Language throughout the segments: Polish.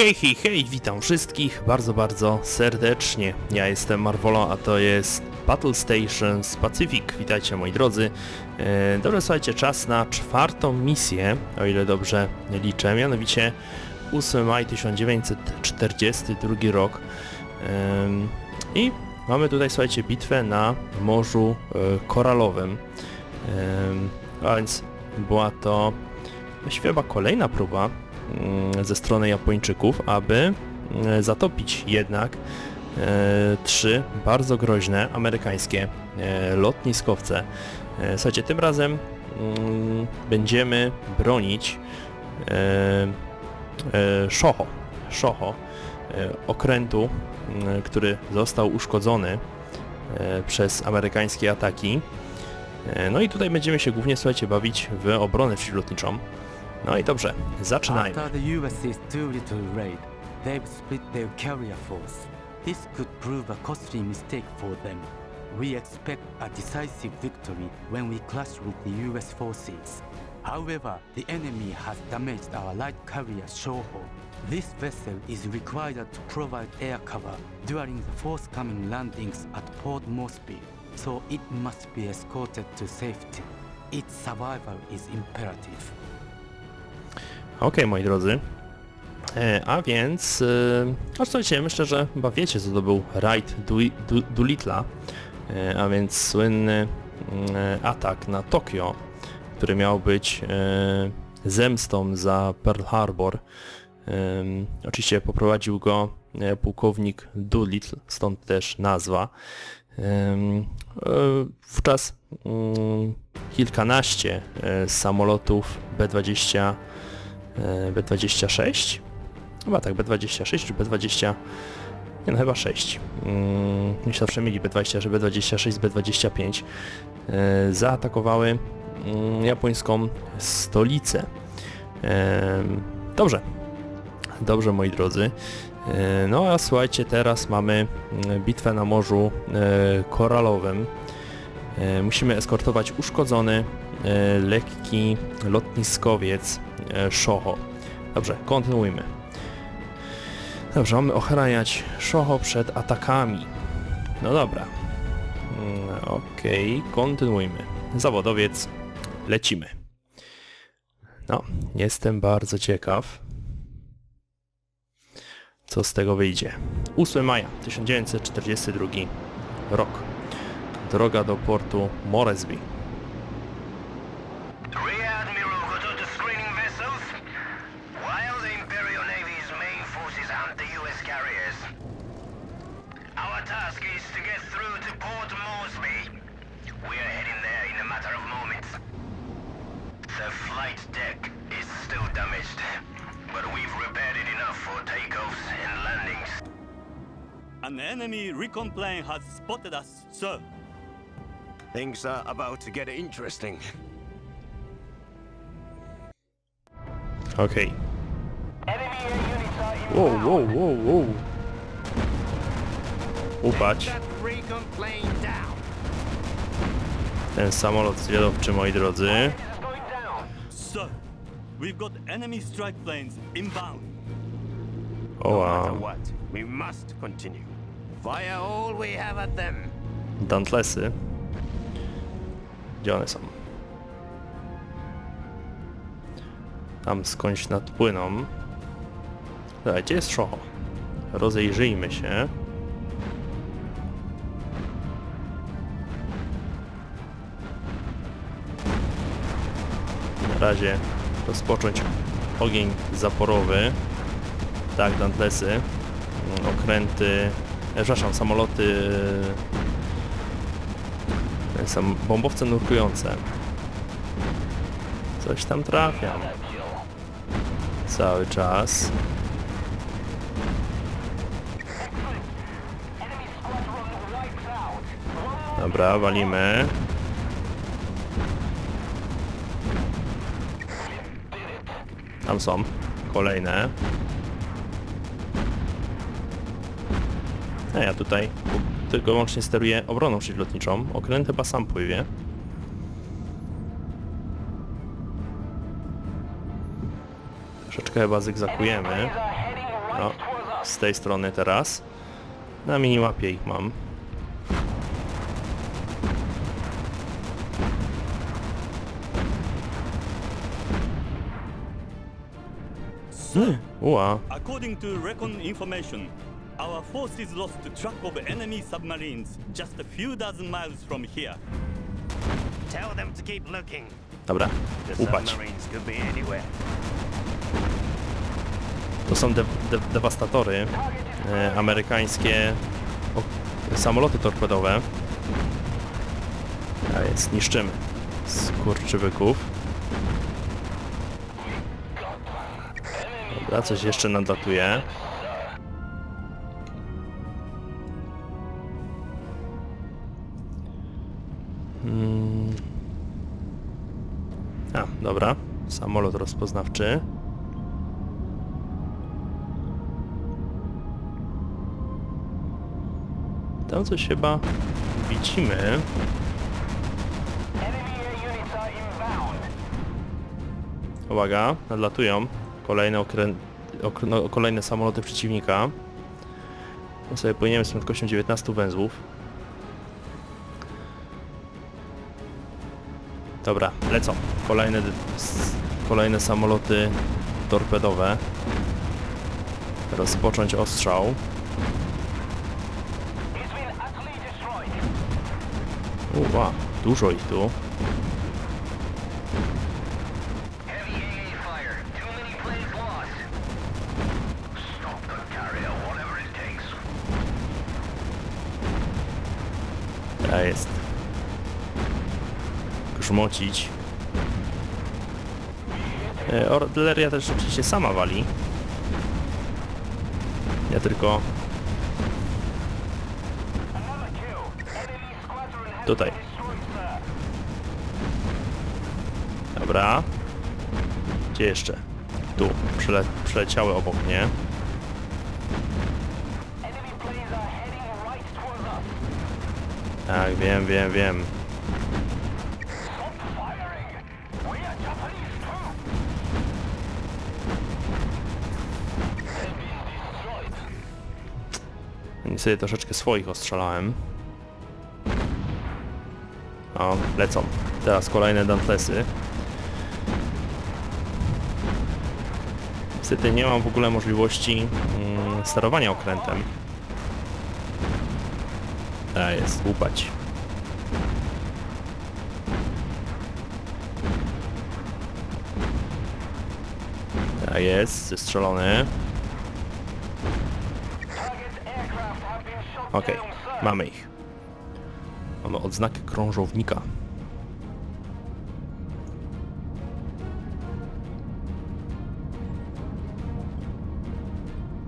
Hej, hej, hej, witam wszystkich bardzo, bardzo serdecznie. Ja jestem Marvolo, a to jest Battle Stations Pacific. Witajcie moi drodzy. E, Dobrze, słuchajcie, czas na czwartą misję, o ile dobrze liczę, mianowicie 8 maj 1942 rok. I mamy tutaj, słuchajcie, bitwę na Morzu e, Koralowym. A więc była to właściwie chyba kolejna próba ze strony Japończyków, aby mm, zatopić jednak e, trzy bardzo groźne amerykańskie e, lotniskowce. E, Słuchajcie, tym razem mm, będziemy bronić Shoho, Shoho okrętu, mm, który został uszkodzony przez amerykańskie ataki. No i tutaj będziemy się głównie, słuchajcie, bawić w obronę przeciwlotniczą. No i dobrze, zaczynajmy. After the US's Doolittle raid, they've split their carrier force. This could prove a costly mistake for them. We expect a decisive victory when we clash with the US forces. However, the enemy has damaged our light carrier Shoho. This vessel is required to provide air cover during the forthcoming landings at Port Moresby, so it must be escorted to safety. Its survival is imperative. Okej, moi drodzy. E, a więc, e, słuchajcie, myślę, że chyba wiecie, co to był raid Dui- Du- Doolittle'a, e, a więc słynny mm, e, atak na Tokio, który miał być e, zemstą za Pearl Harbor. Em, oczywiście poprowadził go e, pułkownik Doolittle, stąd też nazwa. E, Wówczas mm, kilkanaście e, samolotów B-20 e, B26? Chyba tak, B26 czy B20... Nie no, chyba 6. Mm, się zawsze myli B20, że B26 z B25 e, zaatakowały mm, japońską stolicę. E, dobrze. Dobrze, moi drodzy. E, no a słuchajcie, teraz mamy mm, bitwę na Morzu e, Koralowym. E, musimy eskortować uszkodzony e, lekki lotniskowiec e, Shoho. Dobrze, kontynuujmy. Dobrze, mamy ochraniać Shoho przed atakami. No dobra. Mm, Okej, kontynuujmy. Zawodowiec, lecimy. No, jestem bardzo ciekaw, co z tego wyjdzie. 8 maja 1942 rok. Droga do portu Moresby. An enemy recon plane has spotted us, sir. Things are about to get interesting. Okay. Wow. Upać. That recon plane down. Ten samolot zwiadowczy, moi drodzy. Sir, we've got enemy strike planes inbound. O No wow. matter what, we must continue. Fire all we have at them. Dantlesy. Gdzie one są? Tam skądś nadpłyną. Dobra, gdzie jest Shoho? Rozejrzyjmy się. Na razie rozpocząć ogień zaporowy. Tak, Dantlesy. Mm, Okręty... e, Przepraszam, samoloty są bombowce nurkujące. Coś tam trafiam. Cały czas. Dobra, walimy. Tam są. Kolejne. A ja tutaj tylko łącznie steruję obroną przeciwlotniczą. Okręt chyba sam pływie. Troszeczkę chyba zygzakujemy. Planes are heading O, z tej strony teraz. Na miniłapie ich mam. Ua, according to recon information, our forces lost track of enemy submarines just a few dozen miles from here. Tell them to keep looking. dobra, The upać. submarines could be anywhere. To są de de dewastatory, e, amerykańskie o, samoloty torpedowe. A jest, niszczymy skurczybyków. Dobra, coś jeszcze nadlatuje. Samolot rozpoznawczy. Tam coś chyba widzimy. Uwaga, nadlatują kolejne, no, kolejne samoloty przeciwnika. My sobie płyniemy z prędkością 19 węzłów. Dobra, lecą. Kolejne, kolejne samoloty torpedowe. Rozpocząć ostrzał. Uła, dużo ich tu. Heavy AA Grzmocić. E, Artyleria też oczywiście sama wali. Ja tylko Tutaj. Dobra. Gdzie jeszcze? Tu. Przele przeleciały obok mnie. Tak, wiem, wiem, wiem. Niestety troszeczkę swoich ostrzelałem. O, lecą. Teraz kolejne Dantlesy. Niestety nie mam w ogóle możliwości mm, sterowania okrętem. A jest, łupać. A jest, zestrzelony. Okej, sir. mamy ich. Mamy odznakę krążownika.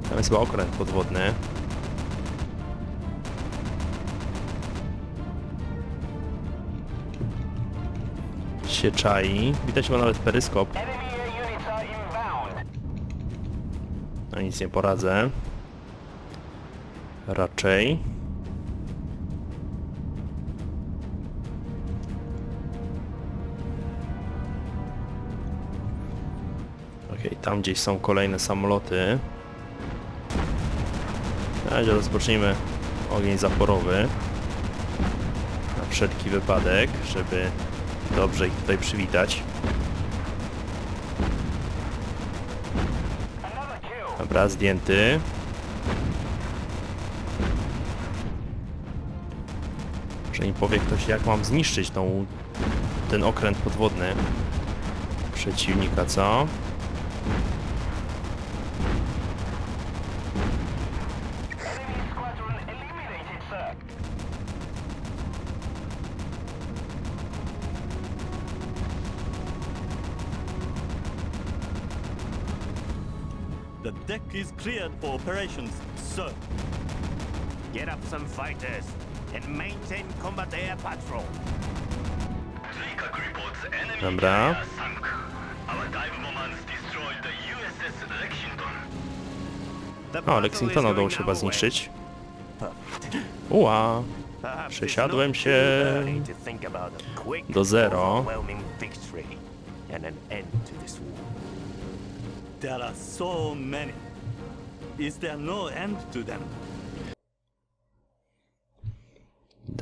Tam jest chyba okręt podwodny. Się czai. Widać chyba nawet peryskop. No nic nie poradzę. Raczej. Okej, tam gdzieś są kolejne samoloty. Razie rozpocznijmy ogień zaporowy. Na wszelki wypadek, żeby dobrze ich tutaj przywitać. Dobra, zdjęty. Że mi powie ktoś, jak mam zniszczyć tą, ten okręt podwodny przeciwnika, co? The deck is cleared for operations, sir. Get up some fighters and maintain combat air patrol. Dobra. O, Lexingtona udało się chyba zniszczyć. Uła, Przesiadłem się do zero. There are so many. is there no end to them?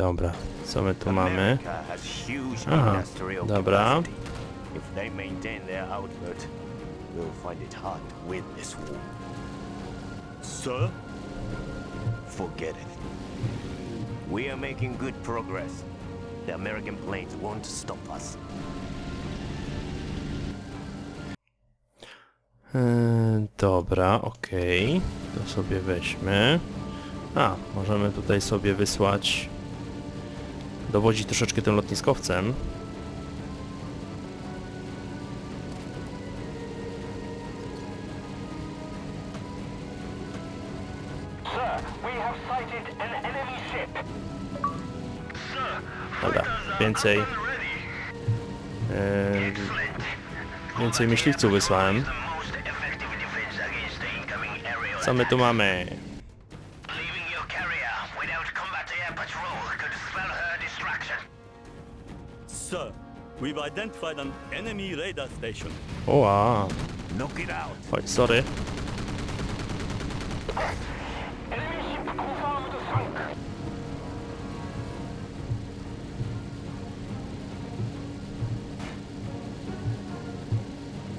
Dobra, co my tu mamy? Aha, dobra. Sir? Forget it. We are making good progress. The American planes won't stop us. Yy, dobra, okej. To sobie weźmy. A, możemy tutaj sobie wysłać... Dowodzić troszeczkę tym lotniskowcem. Dobra, więcej... Yy, więcej myśliwców wysłałem. Co my tu mamy? We've identified an enemy radar station. Oła, Knock it out. oj, sorry.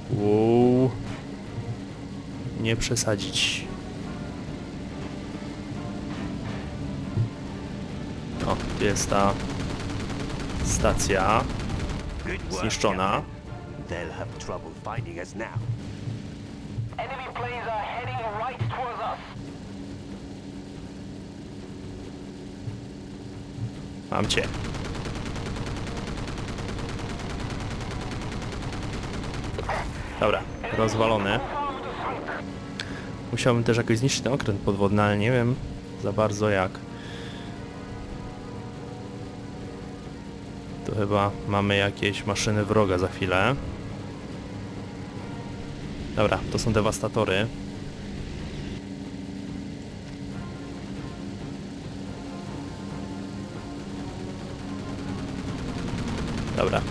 Wow. Nie przesadzić. O, tu jest ta stacja zniszczona. Mam cię. Dobra, rozwalone. Musiałbym też jakoś zniszczyć ten okręt podwodny, ale nie wiem za bardzo jak. Tu chyba mamy jakieś maszyny wroga za chwilę. Dobra, to są dewastatory. Dobra.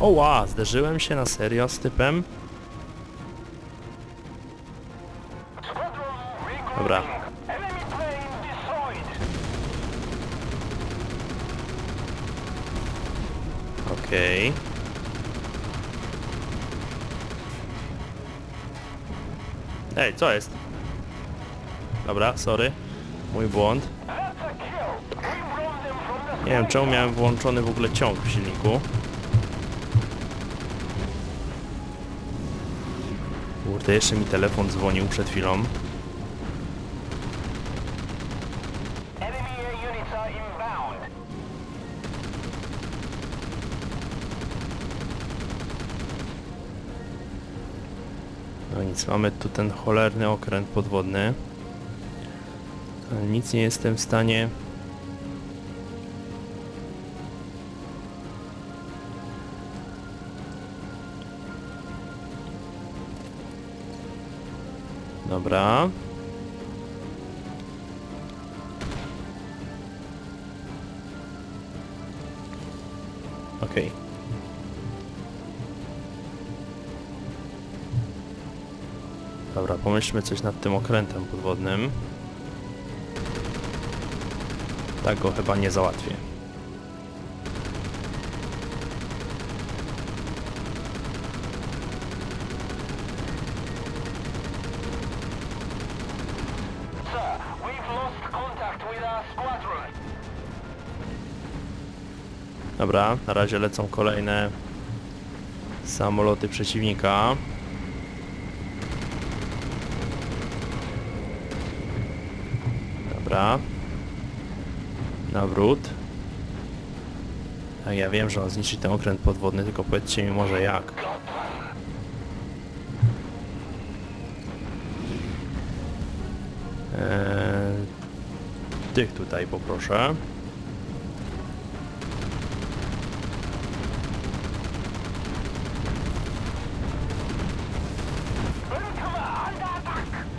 Oła, zderzyłem się na serio z typem. Dobra. Okej. Ej, co jest? Dobra, sorry. Mój błąd. Nie wiem czemu miałem włączony w ogóle ciąg w silniku. Kurde, jeszcze mi telefon dzwonił przed chwilą. Mamy tu ten cholerny okręt podwodny. Ale nic nie jestem w stanie... Dobra. Okej. Dobra, pomyślmy coś nad tym okrętem podwodnym. Tak go chyba nie załatwię. Dobra, na razie lecą kolejne samoloty przeciwnika. Dobra. Nawrót. Tak, ja wiem, że on zniszczy ten okręt podwodny, tylko powiedzcie mi może jak. Eee, tych tutaj poproszę.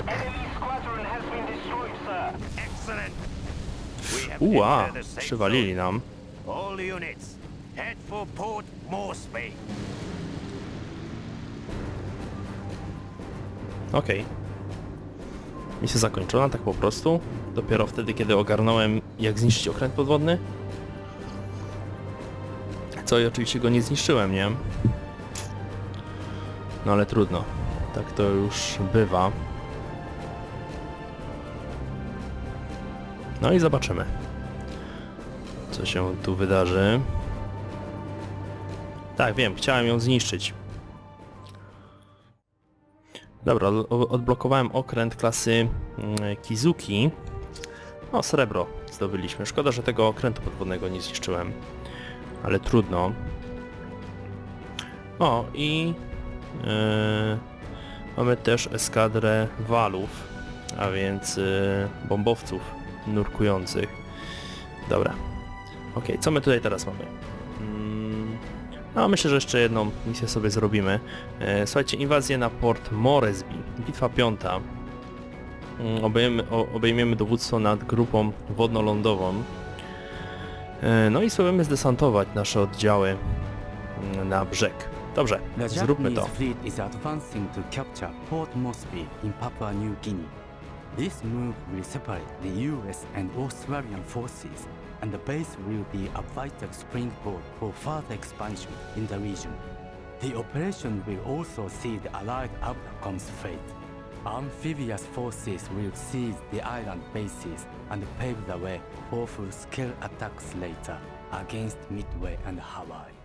Enemy squadron has been destroyed, sir. Excellent. We have Uła, przywalili nam. Okej. Misja zakończona, tak po prostu. Dopiero wtedy, kiedy ogarnąłem, jak zniszczyć okręt podwodny. Co i oczywiście go nie zniszczyłem, nie? No ale trudno. Tak to już bywa. No i zobaczymy. Co się tu wydarzy. Tak, wiem, chciałem ją zniszczyć. Dobra, odblokowałem okręt klasy mm, Kizuki. O, srebro zdobyliśmy. Szkoda, że tego okrętu podwodnego nie zniszczyłem. Ale trudno. O, i yy, mamy też eskadrę walów, a więc yy, bombowców nurkujących. Dobra. Okej, co my tutaj teraz mamy? Mm, no, myślę, że jeszcze jedną misję sobie zrobimy. E, Słuchajcie, inwazję na port Moresby. Bitwa piąta. Mm, Obejmiemy, o- obejmiemy dowództwo nad grupą wodno-lądową. E, No i spróbujemy zdesantować nasze oddziały mm, na brzeg. Dobrze, The zróbmy to. fleet is advancing to capture Port Moresby in Papua New Guinea. This move will separate the US and Australian forces, and the base will be a vital springboard for further expansion in the region. The operation will also see the Allied outcomes fate. Amphibious forces will seize the island bases and pave the way for full-scale attacks later against Midway and Hawaii.